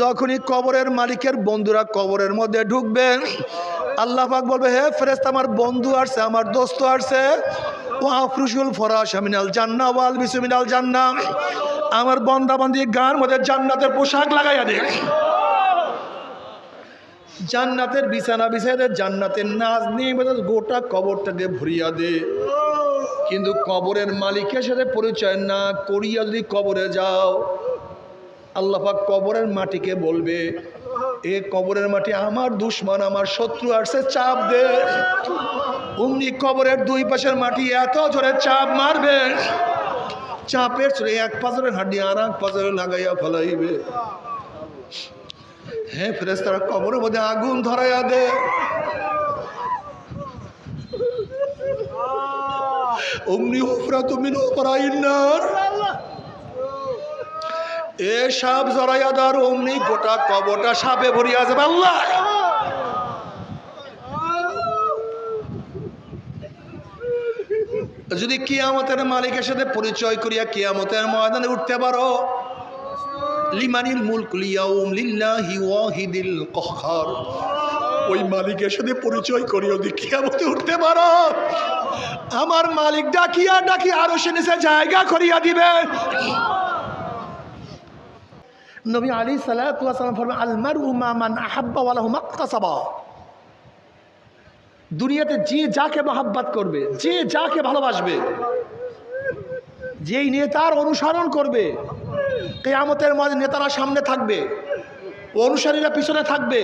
যখনই কবরের মালিকের বন্ধুরা কবরের মধ্যে ঢুকবে আল্লাহ পাক বলবে, হে ফেরেস্তা আমার বন্ধু আসছে, আমার দোস্ত আসছে। ও আফরুসুল ফরাস মিনাল জান্না ওয়াল বিসমিনাল জান্না আমার বন্দা বান্দি গার মধ্যে জান্নাতের পোশাক লাগাইয়া দে জান্নাতের বিছানা বিছাই দে, জান্নাতের নাচ নিয়ে গোটা কবরটাকে ভরিয়া দে। কিন্তু কবরের মালিকের সাথে পরিচয় না করিয়া যদি কবরে যাও আল্লাহাক কবরের মাটিকে বলবে, এ কবরের মাটি আমার দুশ্মন, আমার শত্রু আসছে, চাপ দে। অমনি কবরের দুই পাশের মাটি এত জোরে চাপ মারবে, চাপের চলে এক পাজরে হাড্ডি আর এক পাজরে লাগাইয়া ফেলাইবে। হ্যাঁ ফেরেস তারা কবরের মধ্যে আগুন ধরাইয়া দে। অমনি উফরা তুমি পরাইনার এ সাপ জড়াইয়া দার অমনি গোটা কবরটা সাপে ভরিয়া যাবে, আল্লাহ। যদি কিয়ামতের মালিকের সাথে পরিচয় করিয়া কিয়ামতের ময়দানে উঠতে পারো, লিমানিল মুলক লিয়াউম লিল্লাহি ওয়াহিদিল কহ্হার ওই মালিকের সাথে পরিচয় করিয়া যদি কিয়ামতে উঠতে পারো, আমার মালিক ডাকিয়া ডাকিয়া আরও সে জায়গা করিয়া দিবে। নবী আলী ফরমান আলমার উমামান আহাব্বা ওয়ালাহু মাক্তাসাবা দুনিয়াতে যে যাকে মহাব্বাত করবে, যে যাকে ভালোবাসবে, যেই নেতার অনুসরণ করবে, কেয়ামতের মাঝে নেতারা সামনে থাকবে, অনুসারীরা পিছনে থাকবে,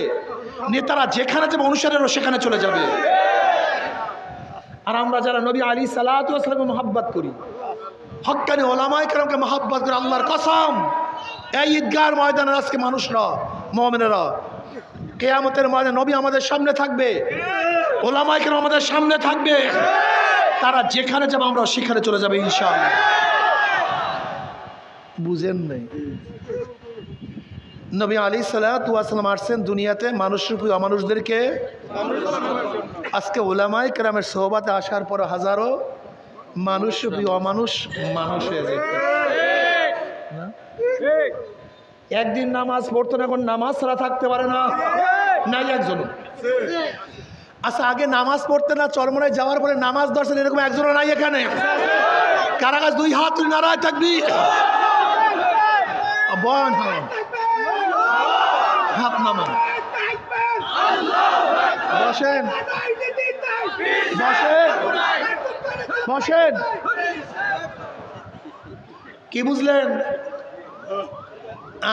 নেতারা যেখানে যাবে অনুসারীরা সেখানে চলে যাবে। আর আমরা যারা নবী আলী সালাতামকে মহাব্বাত করি হকানি ওলামাই কেরামকে মহাব্বাত করে, আল্লাহর কসম। এই ঈদগার ময়দানের আজকে মানুষরা মোহামেনেরা কেয়ামতের ময়দান নবী আমাদের সামনে থাকবে। ওলামাই কেরাম আমাদের সামনে থাকবে। তারা যেখানে যাবে আমরা সেখানে চলে যাবে, ইনশাআল্লাহ। বুঝেন নাই? নবী আলী সাল্লাম আসছেন দুনিয়াতে মানুষরূপী অমানুষদেরকে। আজকে ওলামাই কেরামের সোহবাতে আসার পর হাজারো মানুষরূপী অমানুষ মানুষ হয়ে না? একদিন নামাজ পড়তো না, এখন নামাজ ছাড়া থাকতে পারে না। নাই একজন আচ্ছা আগে নামাজ পড়তে না চরমনায় যাওয়ার পরে নামাজ দর্শন এরকম একজনও নাই এখানে? কারাগাছ দুই হাত তুই নাড়ায় থাকবি? হন। হাত নামান। বসেন। বসেন। বসেন। কি বুঝলেন?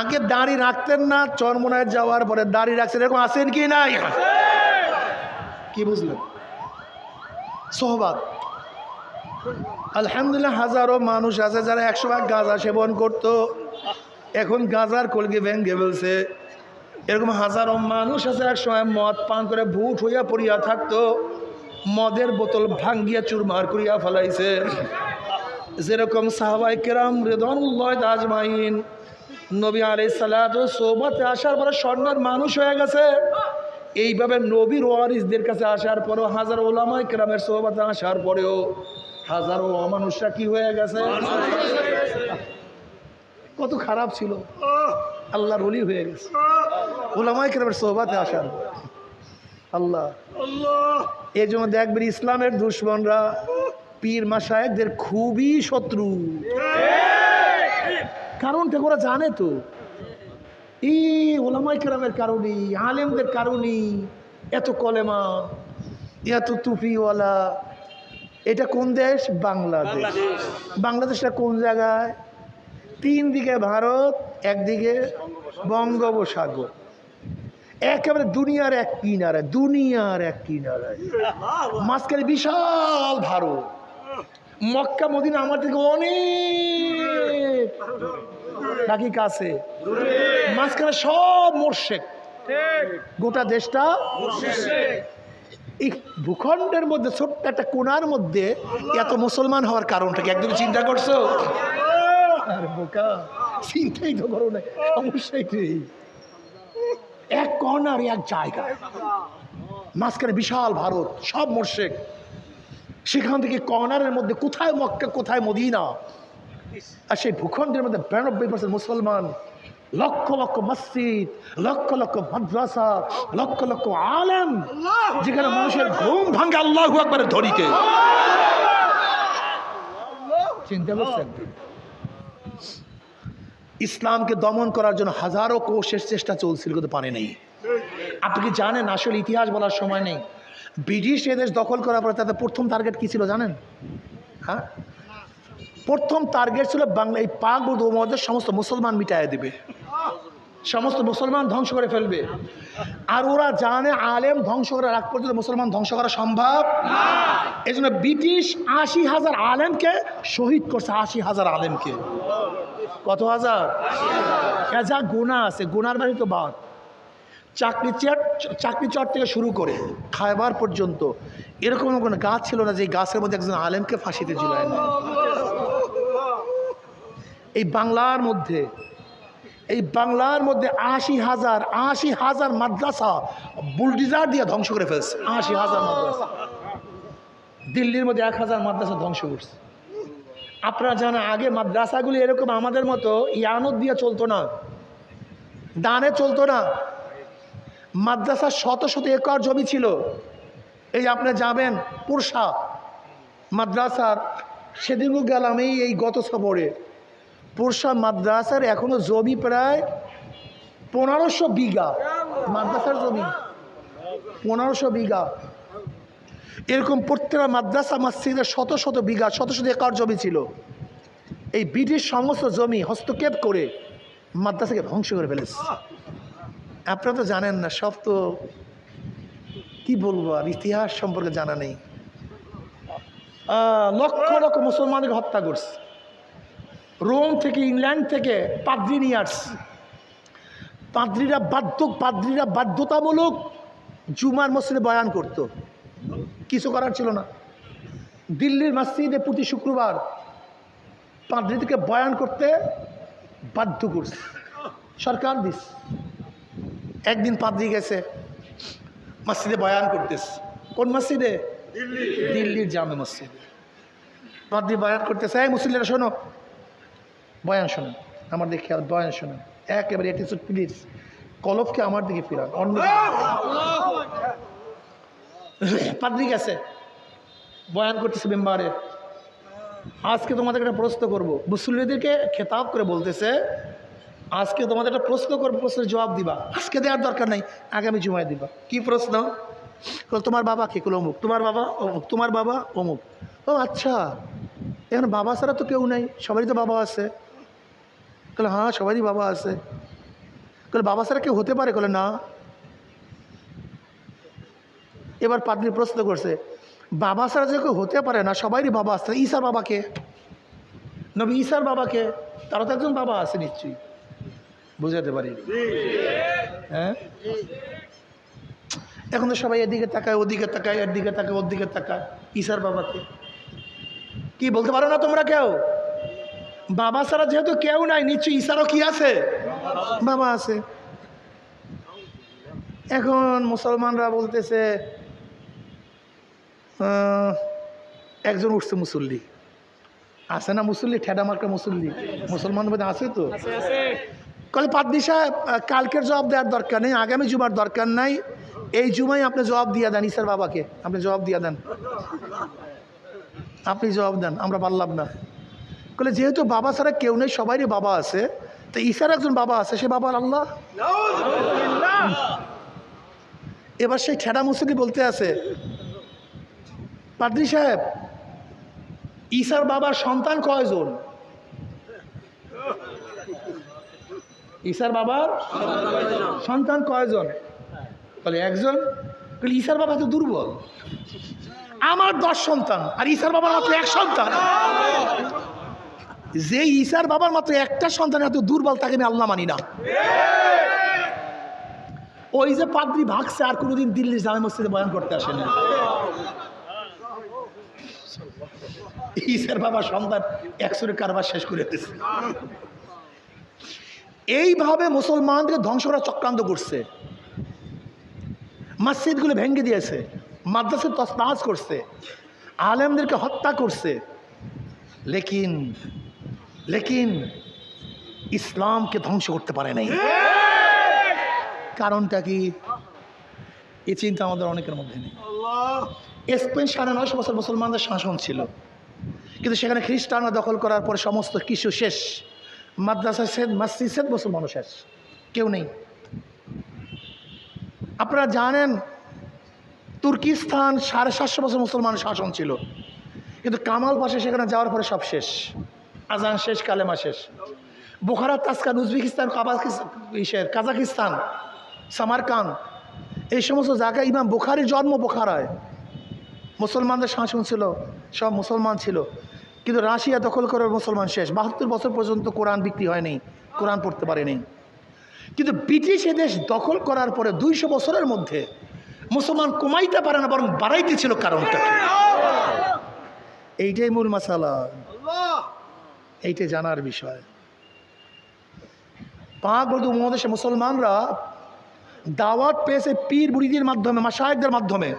আগে দাড়ি রাখতেন না, চরমনায় যাওয়ার পরে দাড়ি রাখছেন, এরকম আছেন কি নাই? কি বুঝলেন? সোহবাদ আলহামদুলিল্লাহ হাজারো মানুষ আছে যারা একশো ভাগ গাঁজা সেবন করতো। এখন গাঁজার কলকি ভেঙ্গে ফেলছে। এরকম হাজারো মানুষ আছে সময় মদ পান করে ভুট হইয়া পড়িয়া থাকতো। মদের বোতল ভাঙ্গিয়া চুরমার করিয়া ফেলাইছে। যেরকম সাহাবাই কেরাম রেদনুল্লাহ আজমাইন নবী আলাই সালাদ সৌবাতে আসার পরে স্বর্ণের মানুষ হয়ে গেছে। এইভাবে নবীর ওয়ারিসদের কাছে আসার পরেও হাজার ওলামাই কেরামের সোহবাতে আসার পরেও হাজারো অমানুষরা কি হয়ে গেছে? কত খারাপ ছিল। আল্লাহর অলি হয়ে গেছে। ওলামাই কেরামের সোহবাতে আসার। আল্লাহ। এই জন্য দেখবেন ইসলামের দুশ্মনরা পীর মাসায়কদের খুবই শত্রু। কারণটা ওরা জানে তো। এই ওলামাই কেরামের কারণেই আলেমদের কারণেই এত কলেমা এত টুপিওয়ালা এটা কোন দেশ? বাংলাদেশ। বাংলাদেশটা কোন জায়গায়? তিন দিকে ভারত একদিকে বঙ্গোপসাগর। একেবারে দুনিয়ার এক কিনারায় দুনিয়ার এক কিনারায়। মাঝখানে বিশাল ভারত। মক্কা, মদিনা আমার থেকে অনেক। নাকি কাছে? মাঝখানে সব মোর্শেক। গোটা দেশটা এই ভূখণ্ডের মধ্যে, ছোট্ট একটা কোনার মধ্যে এত মুসলমান হওয়ার কারণটা কি একদম চিন্তা করছ? বোকা, চিন্তাই তো করো না, সমস্যাই নেই এক কর্নার, এক জায়গা। মাঝখানে বিশাল ভারত, সব মোর্শেক। সেখান থেকে কর্নারের মধ্যে কোথায় মক্কা কোথায় মদিনা? আর সেই ভূখণ্ডের মধ্যে বিরানব্বই পার্সেন্ট মুসলমান। লক্ষ লক্ষ মসজিদ লক্ষ লক্ষ মাদ্রাসা লক্ষ লক্ষ আলেম যেখানে মানুষের ঘুম ভাঙে আল্লাহ একবারে ধরিতে চিন্তা করছেন? ইসলামকে দমন করার জন্য হাজারো কোষের চেষ্টা চলছিল কিন্তু পারে নেই। আপনি কি জানেন আসলে ইতিহাস বলার সময় নেই? ব্রিটিশ এদেশ দখল করার পরে তাদের প্রথম টার্গেট কী ছিল জানেন? হ্যাঁ? প্রথম টার্গেট ছিল বাংলা এই পাক উপমহাদেশ সমস্ত মুসলমান মিটায় দেবে। সমস্ত মুসলমান ধ্বংস করে ফেলবে। আর ওরা জানে আলেম ধ্বংস করার আগ পর্যন্ত মুসলমান ধ্বংস করা সম্ভব এই জন্য ব্রিটিশ আশি হাজার আলেমকে শহীদ করছে, আশি হাজার আলেমকে। কত হাজার? যা গুণা আছে গুনার বাড়ি তো বাদ। চাকরি চেয়ার, চাকরি চট থেকে শুরু করে খাইবার পর্যন্ত। এরকম কোনো গাছ ছিল না যে গাছের মধ্যে একজন আলেমকে ফাঁসিতে ঝুলায় না এই বাংলার মধ্যে, এই বাংলার মধ্যে আশি হাজার আশি হাজার মাদ্রাসা বুলডিজার দিয়ে ধ্বংস করে ফেলছে। আশি হাজার মাদ্রাসা। দিল্লির মধ্যে এক হাজার মাদ্রাসা ধ্বংস করছে। আপনারা জানেন, আগে মাদ্রাসাগুলি এরকম আমাদের মতো ইয়ানত দিয়ে চলতো না, দানে চলতো না। মাদ্রাসার শত শত একর জমি ছিল। এই আপনি যাবেন, পুরসা মাদ্রাসার সেদিনও গেলাম এই এই গত সফরে। পুরসা মাদ্রাসার এখনও জমি প্রায় পনেরোশো বিঘা। মাদ্রাসার জমি পনেরোশো বিঘা। এরকম প্রত্যেকটা মাদ্রাসা, মসজিদের শত শত বিঘা, শত শত একর জমি ছিল। এই ব্রিটিশ সমস্ত জমি হস্তক্ষেপ করে মাদ্রাসাকে ধ্বংস করে ফেলেছে। আপনারা তো জানেন না, সব তো কি বলব আর, ইতিহাস সম্পর্কে জানা নেই। লক্ষ লক্ষ মুসলমানকে হত্যা করছে। রোম থেকে, ইংল্যান্ড থেকে পাদ্রি নিয়ে আসছে। পাদ্রিরা বাধ্য, পাদ্রিরা বাধ্যতামূলক জুমার মসজিদে বয়ান করতো। কিছু করার ছিল না। দিল্লির মসজিদে প্রতি শুক্রবার পাদ্রিদেরকে বয়ান করতে বাধ্য করছে। সরকার দিস একদিন পাদ্রি গেছে। মসজিদে বয়ান করতেছে। কোন মসজিদে? দিল্লির জামে মসজিদে। পাদ্রি বয়ান করতেছে। এই মুসলিমরা শোনো। বয়ান শোনো আমার দেখে খেয়াল বয়ান শোনো একেবারে এটিসুড প্লিজ কলফকে আমার দিকে ফিরান? অন্য পাদ্রি গেছে। বয়ান করতেছে মেম্বারে। আজকে তোমাদের একটা প্রশ্ন করব। মুসল্লিদেরকে খেতাব করে বলতেছে আজকে তোমাদের একটা প্রশ্ন করব প্রশ্নের জবাব দিবা। আজকে দেওয়ার দরকার নাই, আগামী জুমায় দিবা। কি প্রশ্ন? তোমার বাবা কে? কুলো অমুক। তোমার বাবা অমুক, তোমার বাবা অমুক। ও আচ্ছা এখন বাবা ছাড়া তো কেউ নাই, সবারই তো বাবা আছে। বলে হ্যাঁ সবারই বাবা আছে। বলে, বাবা ছাড়া কেউ হতে পারে? বলে, না। এবার পাদ্রি প্রশ্ন করছে, বাবা ছাড়া যে কেউ হতে পারে না, সবারই বাবা আছে। ঈশার বাবাকে নবী ঈশার বাবাকে তারা তো একজন বাবা আছে নিশ্চয়ই। বুঝাতে পারি? হ্যাঁ? এখন তো সবাই এদিকে তাকায় ওদিকে তাকায় এর দিকে তাকায় ওর দিকে তাকায়। ঈশার বাবাকে। কি বলতে পারো না তোমরা কেউ? বাবা ছাড়া যেহেতু কেউ নাই নিশ্চয়ই ঈশারও কি আছে? বাবা আছে। এখন মুসলমানরা বলতেছে আহ, একজন উঠছে মুসল্লি। আছে না মুসল্লি? ঠেডা মার্কা মুসল্লি। মুসলমান মধ্যে আছে তো? কলে পাদ্দি সাহেব কালকের জবাব দেওয়ার দরকার নেই, আগামী জুমার দরকার নাই। এই জুমাই আপনি জবাব দিয়ে দেন ইসার বাবাকে। আপনি জবাব দিয়ে দেন। আপনি জবাব দেন, আমরা পারলাম না। বলে যেহেতু বাবা ছাড়া কেউ নেই সবারই বাবা আছে, তো ঈশার একজন বাবা আছে, সে বাবার আল্লাহ? এবার সেই ঠেডা মুসলি বলতে আছে, পাদ্রি সাহেব ঈশার বাবার সন্তান কয়জন? ঈশার বাবার সন্তান কয়জন? বলে একজন। বলে, ঈশার বাবা তো দুর্বল। আমার দশ সন্তান, আর ঈশার বাবার মাত্র এক সন্তান। যে ঈশার বাবার মাত্র একটা সন্তান এত দুর্বল, তাকে আমি আল্লাহ মানি না। ওই যে পাদ্রি ভাগছে, আর কোনোদিন দিল্লির জামে মসজিদে বয়ান করতে আসেনি ঈশার বাবার সন্তান একশোরে কারবার শেষ করে দিয়েছে। এইভাবে মুসলমানদের ধ্বংস করার চক্রান্ত করছে। মসজিদগুলো ভেঙে দিয়েছে মাদ্রাসা তসনাজ করছে, আলেমদেরকে হত্যা করছে। লেকিন লেকিন ইসলামকে ধ্বংস করতে পারে নাই। কারণটা কি? এই চিন্তা আমাদের অনেকের মধ্যে নেই। স্পেন সাড়ে নয়শো বছর মুসলমানদের শাসন ছিল। কিন্তু সেখানে খ্রিস্টানরা দখল করার পরে সমস্ত কিছু শেষ। মাদ্রাসা শেষ মাসজিদ শেষ মুসলমানও শেষ কেউ নেই। আপনারা জানেন, তুর্কিস্তান সাড়ে সাতশো বছর মুসলমান শাসন ছিল। কিন্তু কামাল পাশে সেখানে যাওয়ার পরে সব শেষ। আজান শেষ, কালেমা শেষ। বোখারা তাসকান উজবেকিস্তান, কাবাকিস্তান কাজাকিস্তান সামারকান এই সমস্ত জায়গায় ইমাম বুখারির জন্ম বোখারায়। মুসলমানদের শাসন ছিল, সব মুসলমান ছিল। কিন্তু রাশিয়া দখল করে মুসলমান শেষ। বাহাত্তর বছর পর্যন্ত কোরআন বিক্রি হয়নি, কোরআন পড়তে পারেনি। কিন্তু ব্রিটিশ দেশ দখল করার পরে দুইশো বছরের মধ্যে মুসলমান কমাইতে পারে না, বরং বাড়াইতে ছিল কারণটা এইটাই মূল মশালা এইটাই জানার বিষয়। পাক বলতে, উপমহাদেশে মুসলমানরা দাওয়াত পেয়েছে পীর বুড়িদের মাধ্যমে মাসায়কদের মাধ্যমে।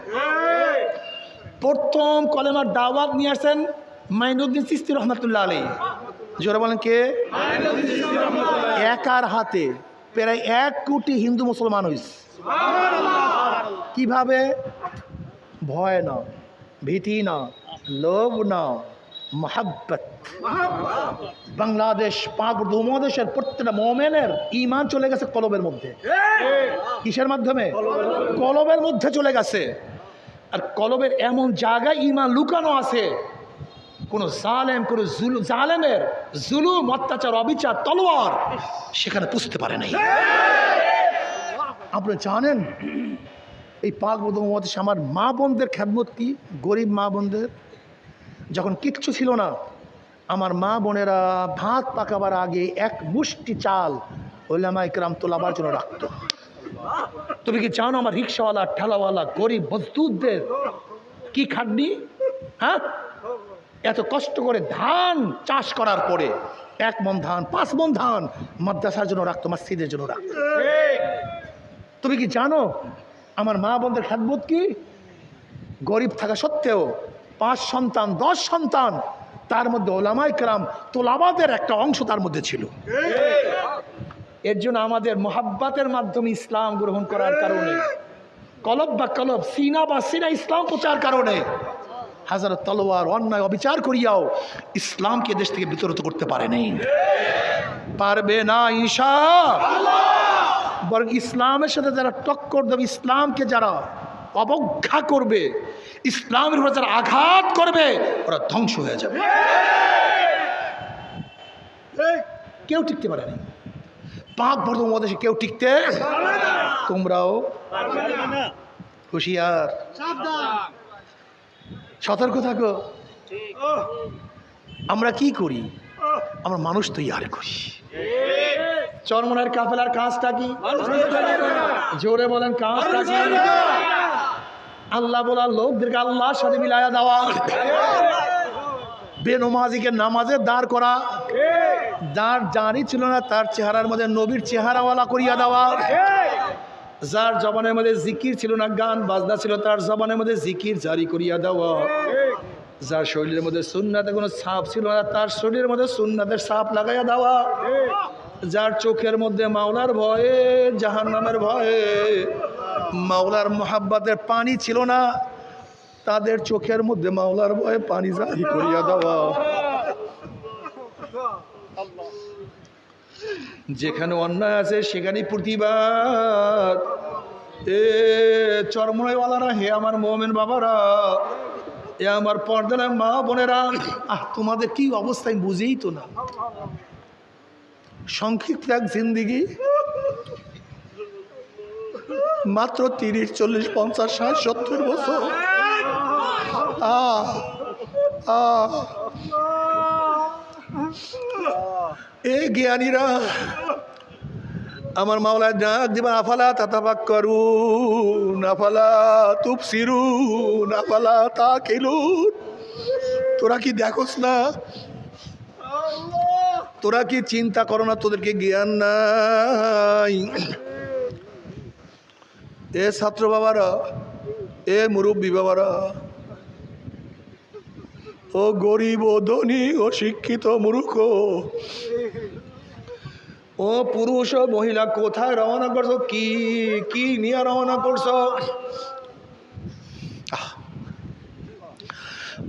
প্রথম কলেমার দাওয়াত নিয়ে আসেন মাইনুদ্দিন সিস্তি রহমতুল্লাহ আলী জোরে বলেন কে? একার হাতে প্রায় এক কোটি হিন্দু মুসলমান হইস কীভাবে? ভয় না ভীতি না লোভ না মহাব্বত। বাংলাদেশ পাক উপমহাদেশের প্রত্যেকটা মোমেনের ইমান চলে গেছে কলবের মধ্যে। কিসের মাধ্যমে? কলবের মধ্যে। চলে গেছে। আর কলবের এমন জায়গায় ইমান লুকানো আছে কোন জালেম, কোন জুলু, জালেমের জুলুম, অত্যাচার, অবিচার, তলোয়ার সেখানে পুষতে পারে নাই। আপনি জানেন, এই পাক মহাদেশে আমার মা বোনদের খ্যাতমত কি? গরিব মা বোনদের? যখন কিচ্ছু ছিল না, আমার মা বোনেরা ভাত পাকাবার আগে এক মুষ্টি চাল ওলামা ইকরাম তোলাবার জন্য রাখতো। তুমি কি জানো আমার রিক্সাওয়ালা, ঠেলাওয়ালা, গরিব, মজদুরদের কি খাটনি? হ্যাঁ? এত কষ্ট করে ধান চাষ করার পরে এক মন ধান পাঁচ মন ধান মাদ্রাসার জন্য রাখতো মসজিদের জন্য রাখতো। তুমি কি জানো আমার মা বোনদের খ্যাতবোধ কি? গরিব থাকা সত্ত্বেও পাঁচ সন্তান দশ সন্তান তার মধ্যে ওলামাই কেরাম তোলাবাদের একটা অংশ তার মধ্যে ছিল। এর জন্য আমাদের মোহাব্বাতের মাধ্যমে ইসলাম গ্রহণ করার কারণে কলব বা কলব সিনা বা সিনা ইসলাম প্রচার কারণে হাজার তলোয়ার অন্যায় অবিচার করিয়াও ইসলামকে দেশ থেকে বিতরিত করতে পারে নাই। পারবে না ঈশা। বরং ইসলামের সাথে যারা টক্কর দেবে ইসলামকে যারা অবজ্ঞা করবে ইসলামের উপর যারা আঘাত করবে ওরা ধ্বংস হয়ে যাবে। কেউ টিকতে পারে না পাক বর্ধমান মহাদেশে কেউ টিকতে তোমরাও হুশিয়ার। সতর্ক থাকো। আমরা কি করি? আমরা মানুষ তৈরি করি। চরমনের কাফেলার কাজটা কি? জোরে বলেন কাজটা কি? আল্লাহ বলার লোকদেরকে আল্লাহর সাথে মিলাইয়া দেওয়া। বেনমাজিকে নামাজে দাঁড় করা। দাঁড় জানি ছিল না তার চেহারার মধ্যে নবীর চেহারাওয়ালা করিয়া দেওয়া। যার জবানের মধ্যে জিকির ছিল না, গান, বাজনা ছিল, তার জবানের মধ্যে জিকির জারি করিয়া দেওয়া। যার শরীরের মধ্যে সুন্নাতে কোনো ছাপ ছিল না, তার শরীরের মধ্যে সুন্নাতের ছাপ লাগাইয়া দেওয়া। যার চোখের মধ্যে মাওলার ভয়ে জাহান নামের ভয়ে, মাওলার মোহাব্বাতের পানি ছিল না, তাদের চোখের মধ্যে মাওলার ভয়ে পানি জারি করিয়া দেওয়া। যেখানে অন্যায় আছে, সেখানেই প্রতিবাদ। এ চরমনাইওয়ালারা, হে আমার মোমেন বাবারা, এ আমার পর্দার মা বোনেরা, আহ, তোমাদের কি অবস্থা আমি বুঝেই তো না। সংক্ষিপ্ত এক জিন্দিগি। মাত্র তিরিশ, চল্লিশ, পঞ্চাশ, ষাট, সত্তর বছর। আহ আহ। এ জ্ঞানীরা, আমার মাওলা ডাক দিবা, আফালা তাতাবাক করু নাফালা তুপ সিরু নাফালা তা খেলুন তোরা কি দেখোস না? তোরা কি চিন্তা করো না, তোদেরকে জ্ঞান নাই? এ ছাত্র বাবারা, এ মুরব্বী বাবারা ও গরিব ও ধনী ও শিক্ষিত মূর্খ। ও পুরুষ ও মহিলা, কোথায় রওনা করছ? কি কি নিয়ে রওনা করছ।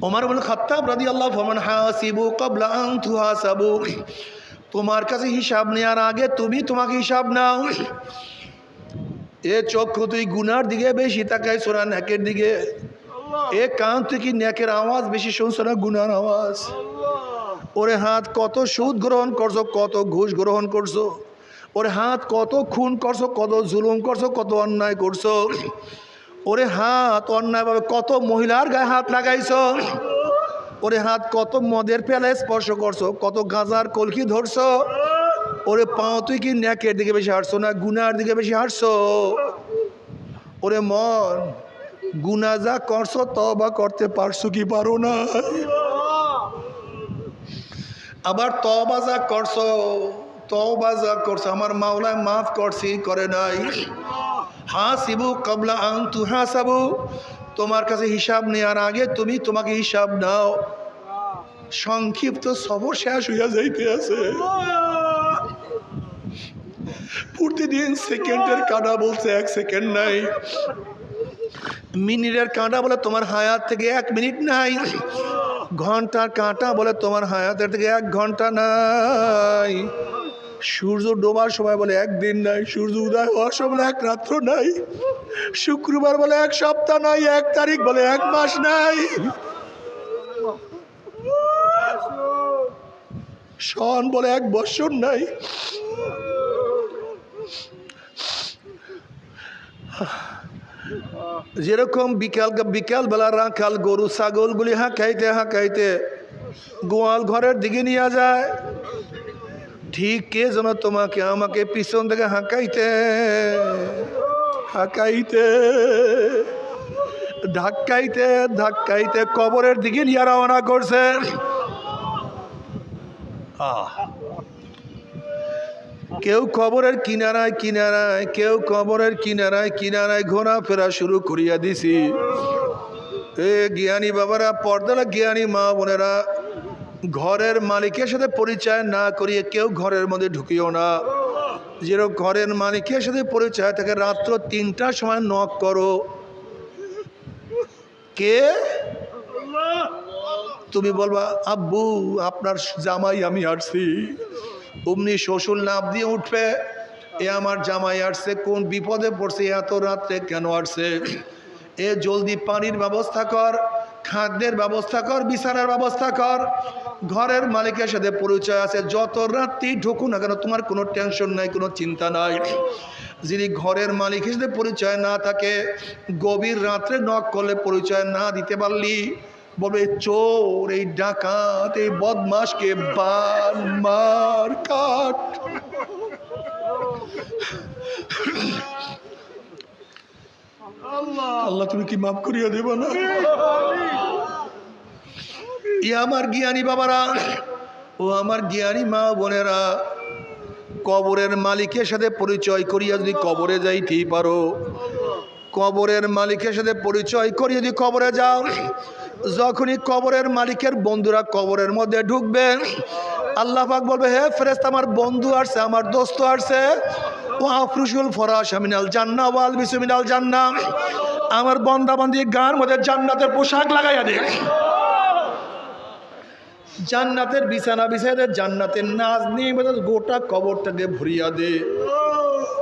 ওমর বল খাত্তাব রাদি আল্লাহ ফমান হাসিবু কবলা আং তুহাসাবু। তোমার কাছে হিসাব নেওয়ার আগে তুমি তোমাকে হিসাব নাও। এ চক্ষু তুই গুনার দিকে, বেশি তাকাই সোনা নাকের দিকে। এ কান তুই কি ন্যাকের আওয়াজ বেশি শুনছো না গুনার আওয়াজ? ওরে হাত কত সুদ গ্রহণ করছ কত ঘুষ গ্রহণ করছ? ওরে হাত কত খুন করছ কত জুলুম করছ কত অন্যায় করছ? ওরে হাত অন্যায়ভাবে কত মহিলার গায়ে হাত লাগাইছো? ওরে হাত কত মদের পেলায় স্পর্শ করছ কত গাঁজার কলকি ধরছো? ওরে পাও তুই কি ন্যাকের দিকে বেশি হাঁটছো না গুনার দিকে বেশি হাঁটছো? ওরে মন গুনা যা করছ তবা করতে পারছ কি পারো না? আবার তবা যা করছ তবা যা করছ, আমার মাওলায় মাফ করছি, করে নাই। হাসিবু কবলা আং তু হাসাবু তোমার কাছে হিসাব নেওয়ার আগে তুমি তোমাকে হিসাব নাও। সংক্ষিপ্ত সবর শেষ হইয়া যাইতে আছে। প্রতিদিন সেকেন্ডের কাটা বলছে, এক সেকেন্ড নাই। মিনিটের কাঁটা বলে তোমার হায়াত থেকে এক মিনিট নাই। ঘণ্টার কাঁটা বলে তোমার হায়াতের থেকে এক ঘণ্টা নাই। সূর্য ডোবার সময় বলে একদিন নাই। সূর্য উদয় হওয়ার সময় এক রাত্র নাই। শুক্রবার বলে এক সপ্তাহ নাই। এক তারিখ বলে এক মাস নাই। সন বলে এক বৎসর নাই। যেরকম বিকাল বিকাল বেলা রাখাল গরু, ছাগলগুলি হাঁকাইতে হাঁকাইতে গোয়াল ঘরের দিকে নিয়ে যায়। ঠিক কে যেন তোমাকে, আমাকে পিছন থেকে হাঁকাইতে হাঁকাইতে, ধাক্কাইতে ধাক্কাইতে কবরের দিকে নিয়ে রওনা করছে। আহ। কেউ কবরের কিনারায় কিনারায়, কেউ কবরের কিনারায় কিনারায় ঘোরাফেরা শুরু করিয়া দিছি। এ জ্ঞানী বাবারা পর্দারা জ্ঞানী মা বোনেরা, ঘরের মালিকের সাথে পরিচয় না করিয়ে কেউ ঘরের মধ্যে ঢুকিও না। যেরকম ঘরের মালিকের সাথে পরিচয় থাকে, রাত্র তিনটার সময় নক করো। কে? তুমি বলবা, আব্বু, আপনার জামাই আমি আসছি অমনি শ্বশুর লাভ দিয়ে উঠবে, এ আমার জামাই আসছে, কোন বিপদে পড়ছে, এত রাত্রে কেন আসছে? এ জলদি পানির ব্যবস্থা কর, খাদ্যের ব্যবস্থা কর, বিছানার ব্যবস্থা কর, ঘরের মালিকের সাথে পরিচয় আছে, যত রাত্রি ঢুকুন না কেন, তোমার কোনো টেনশন নাই, কোনো চিন্তা নাই। যিনি ঘরের মালিকের সাথে পরিচয় না থাকে, গভীর রাত্রে নক করলে পরিচয় না দিতে পারলি বলবে চোর এই ডাকাত এই বদমাসকে বান মার কাট আল্লাহ। তুমি কি মাফ করিয়া দেব না? ই আমার জ্ঞানী বাবারা ও আমার জ্ঞানী মা বোনেরা কবরের মালিকের সাথে পরিচয় করিয়া যদি কবরে যাইতেই পারো কবরের মালিকের সাথে পরিচয় করিয়ে যদি কবরে যাও যখনই কবরের মালিকের বন্ধুরা কবরের মধ্যে ঢুকবে আল্লাহ পাক বলবে, হে ফেরেস্ত আমার বন্ধু আসছে, আমার দোস্ত আসছে। ও আফরুসুল ফরাস মিনাল জান্না ওয়াল বিসমিনাল জান্না আমার বন্দা বান্দি গান মধ্যে জান্নাতের পোশাক লাগাইয়া দে জান্নাতের বিছানা বিছাই দে, জান্নাতের নাচ নিয়ে গোটা কবরটাকে ভরিয়া দে।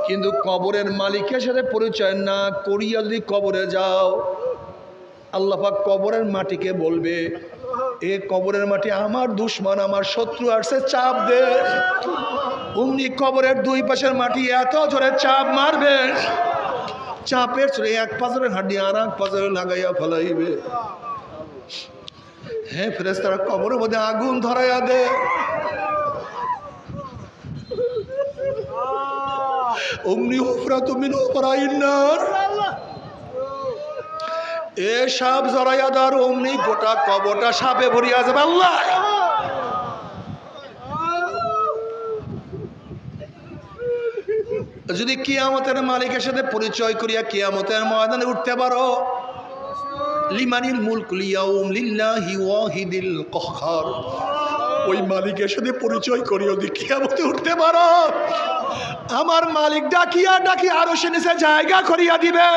কিন্তু কবরের মালিকের সাথে পরিচয় না করিয়া যদি কবরে যাও আল্লাপাক কবরের মাটিকে বলবে এ কবরের মাটি আমার দুশ্মন আমার শত্রু আসছে চাপ দে। অমনি কবরের দুই পাশের মাটি এত জোরে চাপ মারবে চাপের চলে এক পাথরের হাড্ডি আর এক পাথরে লাগাইয়া ফেলাইবে। হ্যাঁ ফেরেস তারা কবরের মধ্যে আগুন ধরাইয়া দে। অমনি হুফরা তুমি নোপরাইনার এ সাপ জড়াইয়া দার অমনি গোটা কবরটা সাপে ভরিয়া যাবে, আল্লাহ! যদি কিয়ামতের মালিকের সাথে পরিচয় করিয়া কিয়ামতের ময়দানে উঠতে পারো, লিমানিল মুলক লিয়াউম লিল্লাহি ওয়াহিদিল কহ্হার ওই মালিকের সাথে পরিচয় করিও দি কিয়ামতে উঠতে পারো, আমার মালিক ডাকিয়া ডাকি আরও সে জায়গা করিয়া দিবে।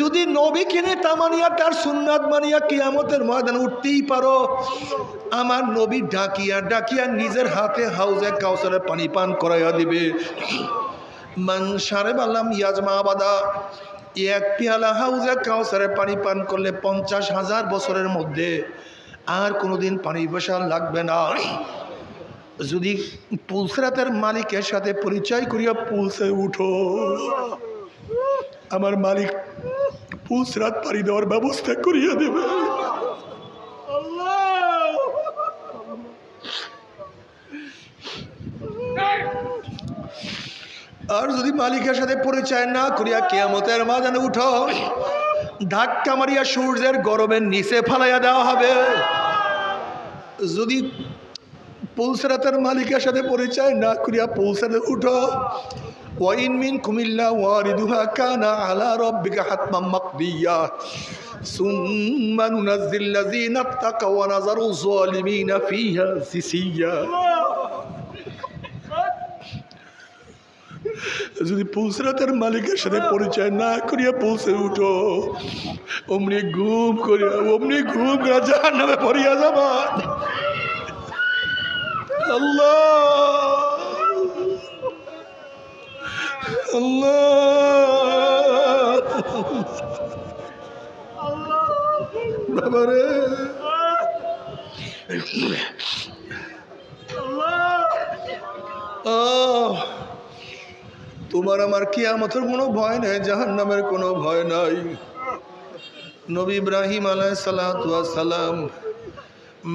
যদি নবী কিনে তামানিয়া, তার সুন্নাত মানিয়া কিয়ামতের ময়দান উঠতেই পারো, আমার নবী ডাকিয়া ডাকিয়া নিজের হাতে হাউজে কাউসারে পানি পান করাইয়া দিবে। মান সারে বালাম ইয়াজমা আবাদা, এক পেয়ালা হাউজে কাউসারে পানি পান করলে পঞ্চাশ হাজার বছরের মধ্যে আর কোনোদিন পানি বসা লাগবে না। যদি পুলসরাতের মালিকের সাথে পরিচয় করিয়া পুলসে উঠো। আমার মালিক পুলসরাত পাড়ি দেওয়ার ব্যবস্থা করিয়া দেবে। আর যদি মালিকের সাথে পরিচয় না করিয়া কেয়ামতের মাঝানে উঠো, ধাক্কা মারিয়া সূর্যের গরমের নিচে ফালাইয়া দেওয়া হবে। যদি পুলসরাতের মালিকের সাথে পরিচয় না করিয়া পুলসাতে উঠো ওয়াইন মিন কুমিল্লা ওয়ারিদুহা কানা আলা রব্বিকা হাতমাম মাকদিয়া সুম্মা নুনাজ্জিল লাযিনা তাকাও ওয়া নাযারু যালিমিনা ফিহা সিসিয়া যদি পুলসরাতের মালিকের সাথে পরিচয় না করিয়া পৌঁছে উঠো অমনি ঘুম করিয়া অমনি ঘুম করিয়া জাহান নামে পড়িয়া যাবা। আল্লাহ! তোমার আমার কিয়ামতের কোনো ভয় নেই জাহান নামের কোনো ভয় নাই। নবী ইব্রাহিম আলাই সালাম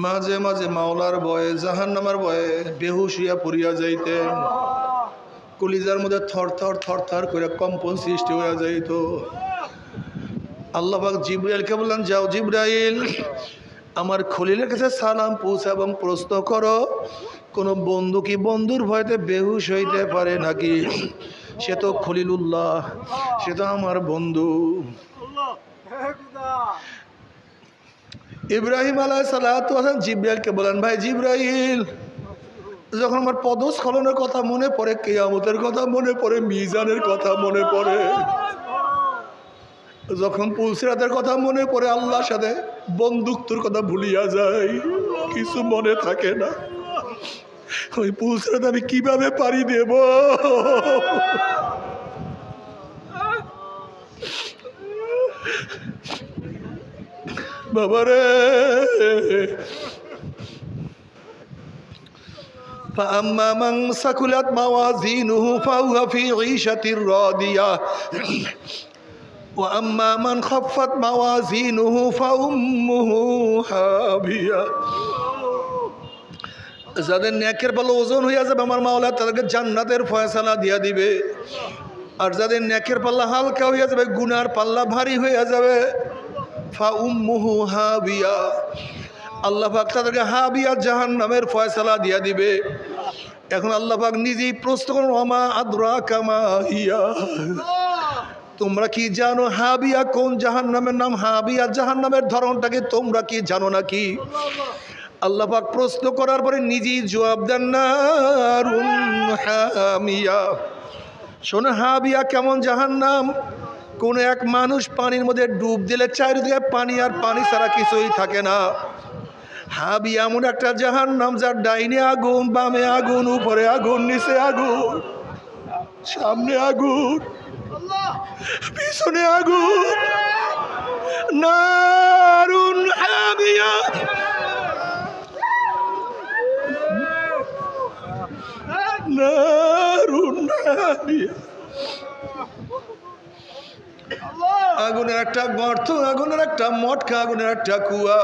মাঝে মাঝে মাওলার ভয়ে জাহান নামার ভয়ে বেহুশিয়া পড়িয়া যাইতেন। কলিজার মধ্যে থর থর থর থর করে কম্পন সৃষ্টি হইয়া যাইত। আল্লাহবাক জিব্রাইলকে বললেন, যাও জিব্রাইল, আমার খলিলের কাছে সালাম পৌঁছা এবং প্রশ্ন করো, কোনো বন্ধু কি বন্ধুর ভয়তে বেহুশ হইতে পারে নাকি? সে তো খলিলুল্লাহ, সে তো আমার বন্ধু। ইব্রাহিম আলাহ সালাম জিব্রাইলকে বলেন ভাই জিব্রাইল যখন আমার পদস্খলনের কথা মনে পড়ে, কেয়ামতের কথা মনে পড়ে, মিজানের কথা মনে পড়ে। যখন পুলসিরাতের কথা মনে পড়ে, আল্লাহর সাথে বন্ধুত্বর কথা ভুলিয়া যায় কিছু মনে থাকে না। ওই পুলসিরাত আমি কীভাবে পারি দেব? বাবারে! فأما من ثقلت موازينه فهو في عيشة راضية وأما من خفت موازينه فأمه حاوية যাদের ন্যাকের পাল্লা ওজন হইয়া যাবে আমার মাওলা তাদেরকে জান্নাতের ফয়সালা দিয়া দিবে আর যাদের ন্যাকের পাল্লা হালকা হইয়া যাবে গুনার পাল্লা ভারী হইয়া যাবে ফা উম্মুহু হাবিয়া আল্লাহ পাক তাদেরকে হাবিয়া জাহান নামের ফয়সালা দিয়া দিবে এখন আল্লাহ পাক নিজেই প্রশ্ন করুন অমা আদ্রা কামা হিয়া? তোমরা কি জানো হাবিয়া কোন জাহান নামের নাম? হাবিয়া জাহান নামের ধরনটাকে তোমরা কি জানো নাকি? আল্লাহ পাক প্রশ্ন করার পরে নিজেই জবাব দেন না হামিয়া। শোন, হাবিয়া কেমন জাহান নাম কোন এক মানুষ পানির মধ্যে ডুব দিলে চারিদিকে পানি আর পানি ছাড়া কিছুই থাকে না। হাবি এমন একটা জাহান নাম যার ডাইনে আগুন, বামে আগুন, উপরে আগুন, নিচে আগুন, সামনে আগুন, পিছনে আগুন। নারুন হাবিয়া। হাবিয়া। আগুনের একটা গর্ত, আগুনের একটা মটকা, আগুনের একটা কুয়া।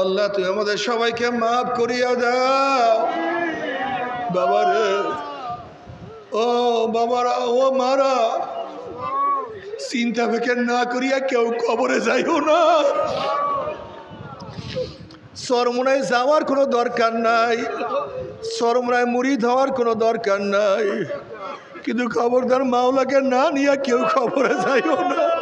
আল্লাহ তুই আমাদের সবাইকে মাফ করিয়া দাও। বাবারে, ও বাবারা, ও মারা, চিন্তা ফেকে না করিয়া কেউ কবরে যাইও না। সরমুনায় যাওয়ার কোনো দরকার নাই, সরমুনায় মুড়ি ধোয়ার কোনো দরকার নাই। কিন্তু খবরদার মাওলাকে না নিয়ে কেউ খবরে যাইও না।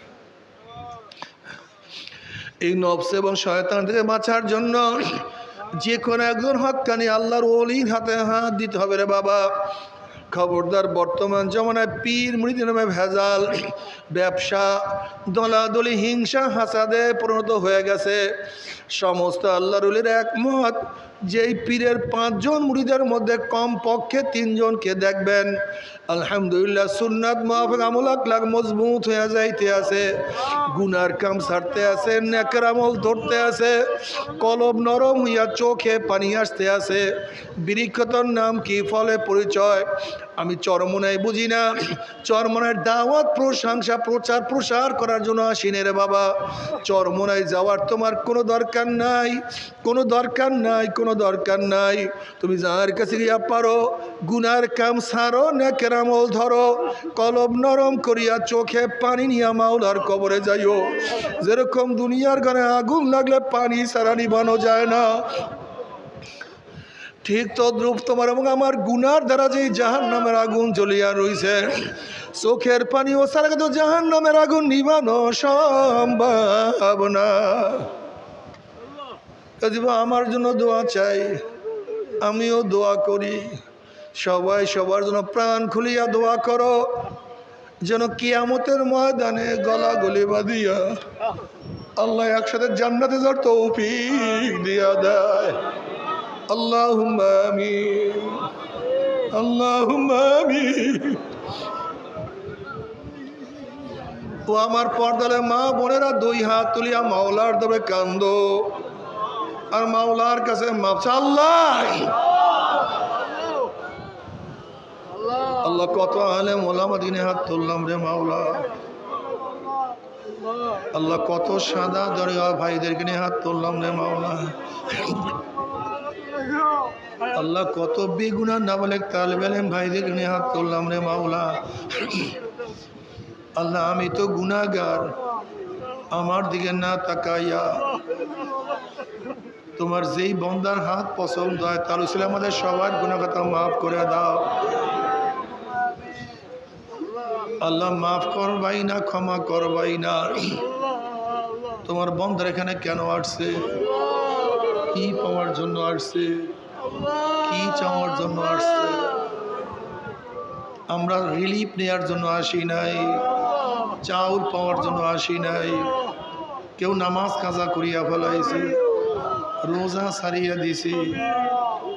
এই নবস এবং শয়তান থেকে বাঁচার জন্য যে কোনো একজন হকানি আল্লাহর অলির হাতে হাত দিতে হবে রে বাবা। খবরদার বর্তমান জমানায় পীর মৃদি নামে ভেজাল, ব্যবসা, দলাদলি, হিংসা, হাসাদে পরিণত হয়ে গেছে। সমস্ত আল্লাহরুলের একমত। যেই পীরের পাঁচজন মুড়িদের মধ্যে কম পক্ষে তিনজনকে দেখবেন। আলহামদুলিল্লাহ সুন্নাত মাহফিক আমল আকলাক মজবুত হয়ে যাইতে আছে। গুনার কাম সারতে আছে, নেকের আমল ধরতে আছে কলম নরম হইয়া চোখে পানি আসতে আছে। বিরিক্ষতর নাম কি? ফলে পরিচয়। আমি চরমনায় বুঝি না। চরমনায় দাওয়াত, প্রশংসা, প্রচার, প্রসার করার জন্য আসিনে রে বাবা। চরমনায় যাওয়ার তোমার কোনো দরকার নাই, কোনো দরকার নাই, কোনো দরকার নাই। তুমি যার কাছে গিয়া পারো, গুনার কাম সারো না কেরামল ধরো, কলব নরম করিয়া চোখে পানি নিয়া মাওলার কবরে যাইও। যেরকম দুনিয়ার ঘরে আগুন লাগলে পানি সারা নিবানো যায় না। ঠিক তদ্রূপ তোমার এবং আমার গুনার দ্বারা যেই জাহান নামের আগুন জ্বলিয়া রইছে, চোখের পানি ও সারা তো জাহান নামের আগুন নিবানো সম্ভব না আমার জন্য দোয়া চাই, আমিও দোয়া করি। সবাই সবার জন্য প্রাণ খুলিয়া দোয়া করো, যেন কিয়ামতের ময়দানে গলা গলি বাঁধিয়া আল্লাহ একসাথে জান্নাতে যার তৌফিক দিয়া দেয়। اللهم آمين اللهم آمين ও আমার পর্দালে মা বোনেরা দুই হাত তুলিয়া মাওলার দেবে কান্দ আর মাওলার কাছে মাপসা আল্লাহ আল্লাহ কত আলে মোলামা দিনে হাত তুললাম রে মাওলা আল্লাহ কত সাদা দরিয়া ভাইদেরকে নিয়ে হাত তুললাম রে মাওলা আল্লাহ কত বেগুনা না বলে, তাল তালবেলেম ভাইদের নিয়ে হাত তুললাম রে মাওলা। আল্লাহ, আমি তো গুনাগার আমার দিকে না তাকাইয়া তোমার যেই বন্দার হাত পছন্দ হয়, তার ছিল আমাদের সবার গুণাগতা মাফ করে দাও। আল্লাহ, মাফ করবাই না, ক্ষমা করবাই না। তোমার বন্ধার এখানে কেন আসছে? কি পাওয়ার জন্য আসছে? কি চাওয়ার জন্য আসছে? আমরা রিলিফ নেওয়ার জন্য আসি নাই। চাউল পাওয়ার জন্য আসি নাই। কেউ নামাজ কাজা করিয়া ফেলাইছি। রোজা সারিয়া দিছি।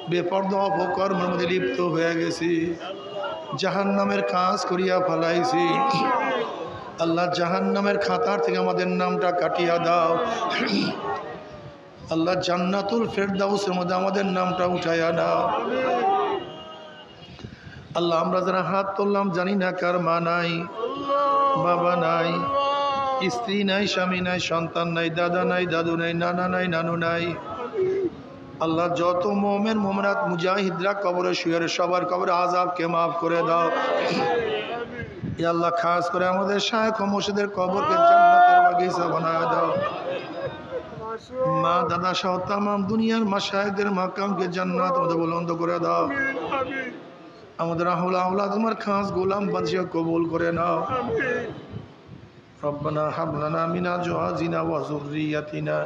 বেপর্দ অপকর্মের মধ্যে লিপ্ত হয়ে গেছি। জাহান নামের কাজ করিয়া ফেলাইছি। আল্লাহ জাহান নামের খাতার থেকে আমাদের নামটা কাটিয়া দাও। আল্লাহ জান্নাতুল ফেরদাউসের মধ্যে আমাদের নামটা উঠাইয়া দাও আল্লাহ, আমরা যারা হাত তুললাম জানি না কার মা নাই, বাবা নাই, স্ত্রী নাই, স্বামী নাই, সন্তান নাই, দাদা নাই, দাদু নাই, নানা নাই, নানু নাই। আল্লাহ, যত মোমের মোমরাত মুজাহিদরা কবরে শুয়ে সবার কবরে আজাবকে মাফ করে দাও। আল্লাহ, খাস করে আমাদের শায়খ মসজিদের কবরকে জান্নাতের বাগিচা বানায় দাও। মা দাদা সহ তাম দুনিয়ার মাসায়কদের মাকামকে জান্নাত মধ্যে বুলন্দ করে দাও আমাদের আহলা আহলা তোমার খাস গোলাম বাদশাহ কবুল করে নাও ربنا هب لنا من ازواجنا وذريتنا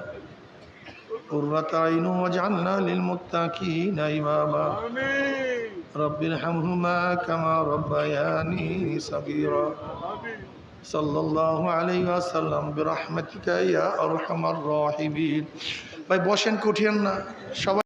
قرة عين واجعلنا للمتقين إماما رب ارحمهما كما ربياني صغيرا صلى الله عليه وسلم برحمتك يا أرحم الراحمين ভাই বসেন কঠিন না সবাই